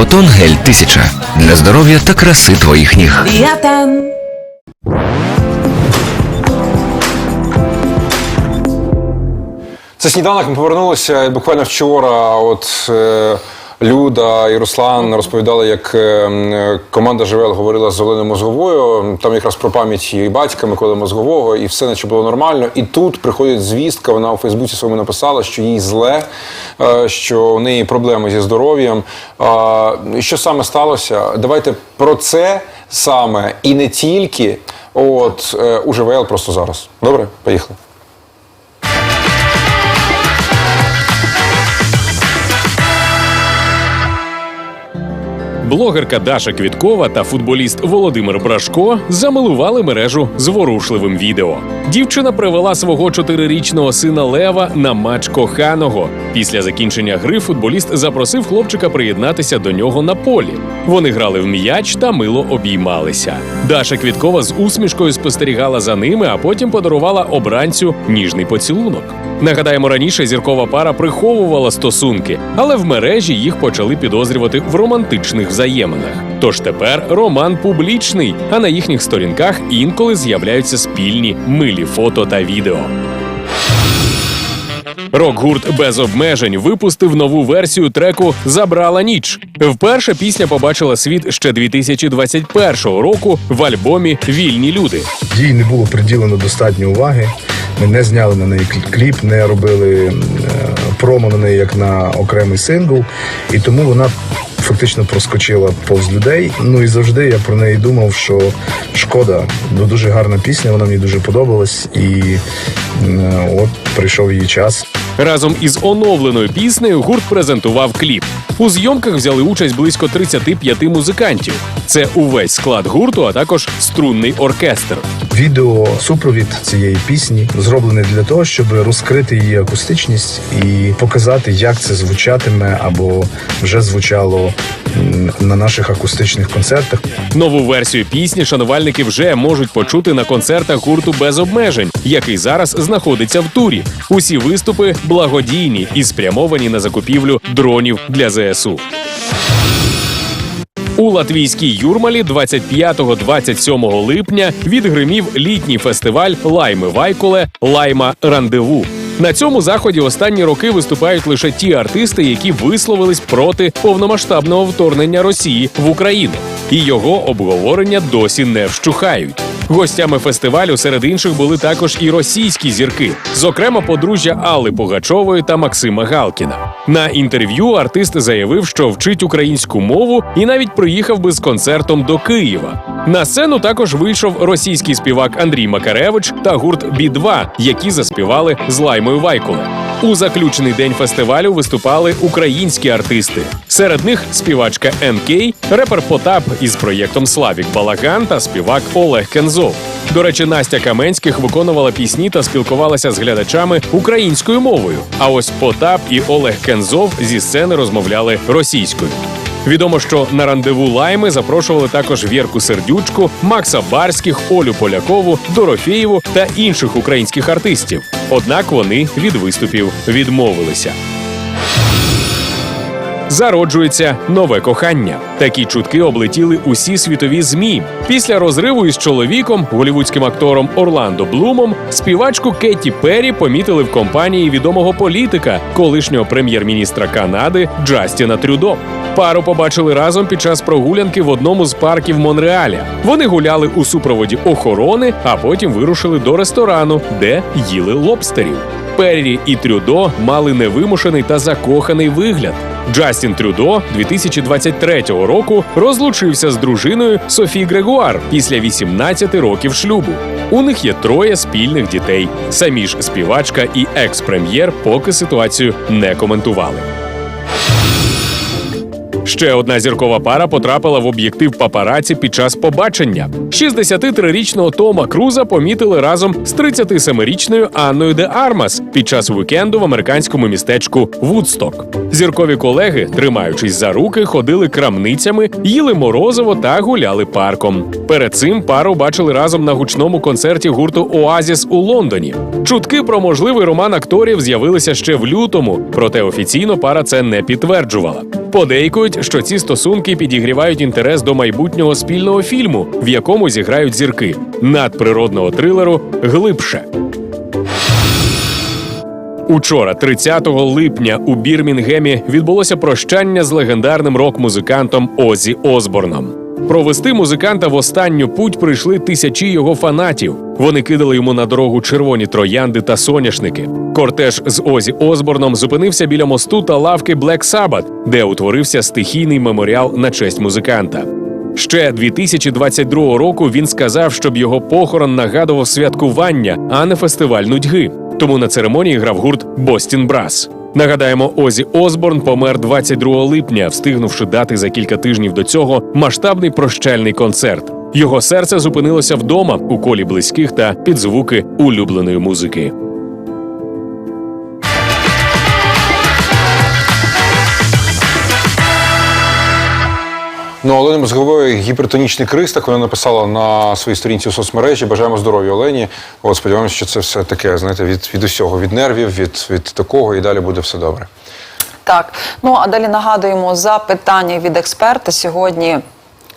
Біотон гель 1000 для здоров'я та краси твоїх ніг. Біотон. Це сніданок. Ми повернулися буквально вчора. От е, Люда і Руслан розповідали, як е, команда ЖВЛ говорила з Оленою Мозговою. Там якраз про пам'ять її батька Миколи Мозгового, і все наче було нормально. І тут приходить звістка. Вона у Фейсбуці своєму написала, що їй зле, е, що у неї проблеми зі здоров'ям. Що саме сталося? Давайте про це саме і не тільки. От е, у ЖВЛ просто зараз. Добре, поїхали. Блогерка Даша Квіткова та футболіст Володимир Брашко замилували мережу зворушливим відео. Дівчина привела свого чотирирічного сина Лева на матч коханого. Після закінчення гри футболіст запросив хлопчика приєднатися до нього на полі. Вони грали в м'яч та мило обіймалися. Даша Квіткова з усмішкою спостерігала за ними, а потім подарувала обранцю ніжний поцілунок. Нагадаємо, раніше зіркова пара приховувала стосунки, але в мережі їх почали підозрювати в романтичних взаєминах. Тож тепер роман публічний, а на їхніх сторінках інколи з'являються спільні милі фото та відео. Рок-гурт без обмежень випустив нову версію треку Забрала ніч. Вперше пісня побачила світ ще 2021 року в альбомі Вільні люди. Їй не було приділено достатньо уваги. Ми не зняли на неї клі- кліп, не робили е, промо на неї як на окремий сингл, і тому вона фактично проскочила повз людей. Ну і завжди я про неї думав, що шкода, бо дуже гарна пісня, вона мені дуже подобалась, і от прийшов її час. Разом із оновленою піснею гурт презентував кліп. У зйомках взяли участь близько 35 музикантів. Це увесь склад гурту, а також струнний оркестр. Відео супровід цієї пісні зроблене для того, щоб розкрити її акустичність і показати, як це звучатиме або вже звучало на наших акустичних концертах. Нову версію пісні шанувальники вже можуть почути на концертах гурту без обмежень, який зараз знаходиться в турі. Усі виступи благодійні і спрямовані на закупівлю дронів для ЗСУ. У латвійській Юрмалі 25-27 липня відгримів літній фестиваль Лайми Вайкуле Лайма Рандеву. На цьому заході останні роки виступають лише ті артисти, які висловились проти повномасштабного вторгнення Росії в Україну, і його обговорення досі не вщухають. Гостями фестивалю серед інших були також і російські зірки, зокрема подружжя Алли Пугачової та Максима Галкіна. На інтерв'ю артист заявив, що вчить українську мову і навіть приїхав би з концертом до Києва. На сцену також вийшов російський співак Андрій Макаревич та гурт Бі-2, які заспівали з Лаймою Вайкуле. У заключний день фестивалю виступали українські артисти. Серед них співачка НК, репер Потап із проєктом Славік Балаган та співак Олег Кензов. До речі, Настя Каменських виконувала пісні та спілкувалася з глядачами українською мовою. А ось Потап і Олег Кензов зі сцени розмовляли російською. Відомо, що на рандеву лайми запрошували також Вірку Сердючку, Макса Барських, Олю Полякову, Дорофєєву та інших українських артистів. Однак вони від виступів відмовилися. Зароджується нове кохання. Такі чутки облетіли усі світові змі. Після розриву із чоловіком, голівудським актором Орландо Блумом, співачку Кетті Перрі помітили в компанії відомого політика, колишнього прем'єр-міністра Канади Джастіна Трюдо. Пару побачили разом під час прогулянки в одному з парків Монреаля. Вони гуляли у супроводі охорони, а потім вирушили до ресторану, де їли лобстерів. Перрі і Трюдо мали невимушений та закоханий вигляд. Джастін Трюдо 2023 року розлучився з дружиною Софі Грегуар після 18 років шлюбу. У них є троє спільних дітей. Самі ж співачка і екс-прем'єр поки ситуацію не коментували. Ще одна зіркова пара потрапила в об'єктив папараці під час побачення. 63-річного Тома Круза помітили разом з 37-річною Анною де Армас під час вікенду в американському містечку Вудсток. Зіркові колеги, тримаючись за руки, ходили крамницями, їли морозиво та гуляли парком. Перед цим пару бачили разом на гучному концерті гурту Оазіс у Лондоні. Чутки про можливий роман акторів з'явилися ще в лютому, проте офіційно пара це не підтверджувала. Подейкують, що ці стосунки підігрівають інтерес до майбутнього спільного фільму, в якому зіграють зірки надприродного трилеру глибше. Учора, 30 липня, у Бірмінгемі відбулося прощання з легендарним рок-музикантом Озі Осборном. Провести музиканта в останню путь прийшли тисячі його фанатів. Вони кидали йому на дорогу червоні троянди та соняшники. Кортеж з Озі Осборном зупинився біля мосту та лавки Black Sabbath, де утворився стихійний меморіал на честь музиканта. Ще 2022 року він сказав, щоб його похорон нагадував святкування, а не фестиваль нудьги. Тому на церемонії грав гурт Бостін Брас. Нагадаємо, Озі Осборн помер 22 липня, встигнувши дати за кілька тижнів до цього масштабний прощальний концерт. Його серце зупинилося вдома у колі близьких та під звуки улюбленої музики. Ну, Олена Мозгової гіпертонічний криз, так вона написала на своїй сторінці у соцмережі. Бажаємо здоров'я Олені. От сподіваємося, що це все таке, знаєте, від, від усього, від нервів, від, від такого, і далі буде все добре. Так, ну а далі нагадуємо запитання від експерта. Сьогодні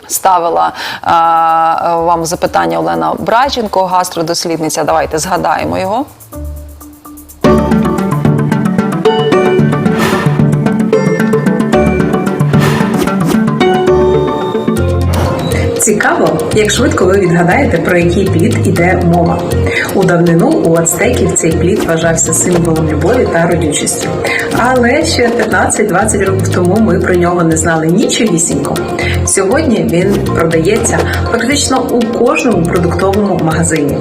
ставила е, вам запитання Олена Брайченко, гастродослідниця. Давайте згадаємо його. Цікаво, як швидко ви відгадаєте, про який плід іде мова. У давнину у ацтеків цей плід вважався символом любові та родючості. Але ще 15-20 років тому ми про нього не знали нічогісінько. Сьогодні він продається практично у кожному продуктовому магазині.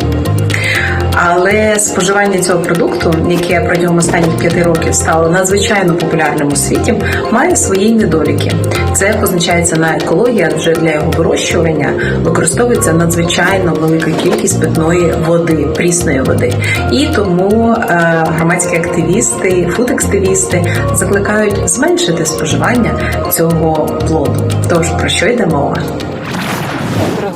Але споживання цього продукту, яке протягом останніх п'яти років стало надзвичайно популярним у світі, має свої недоліки. Це позначається на екології, адже для його вирощування використовується надзвичайно велика кількість питної води, прісної води. І тому е, громадські активісти, фудекстивісти закликають зменшити споживання цього плоду. Тож про що йде мова?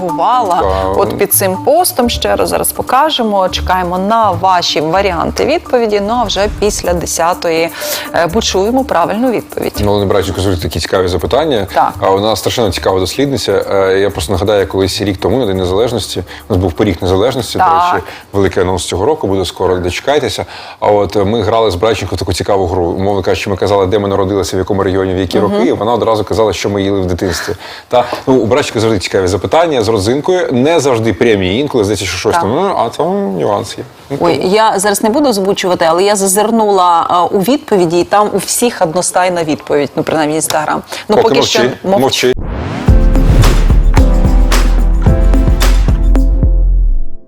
Реагувала Так. от під цим постом. Ще раз зараз покажемо. Чекаємо на ваші варіанти відповіді. Ну а вже після 10-ї е, почуємо правильну відповідь. Ну, Олена Брайченко зробить такі цікаві запитання. Так. А вона страшенно цікава дослідниця. Е, Я просто нагадаю, колись рік тому на День Незалежності, у нас був поріг незалежності. Так. До речі, великий анонс цього року буде скоро. Дочекайтеся. А от е, ми грали з Брайченко таку цікаву гру. Умовно кажучи, ми казали, де ми народилися, в якому регіоні, в які роки. І вона одразу казала, що ми їли в дитинстві. Та ну у Брайченко завжди цікаві запитання родзинкою. Не завжди премії. Інколи здається, що щось Так. там. Ну а там нюанс є. Ну, Ой, я зараз не буду озвучувати, але я зазирнула а, у відповіді, і там у всіх одностайна відповідь. Ну принаймні інстаграм. Ну Поки мовчи, мов- мовчи.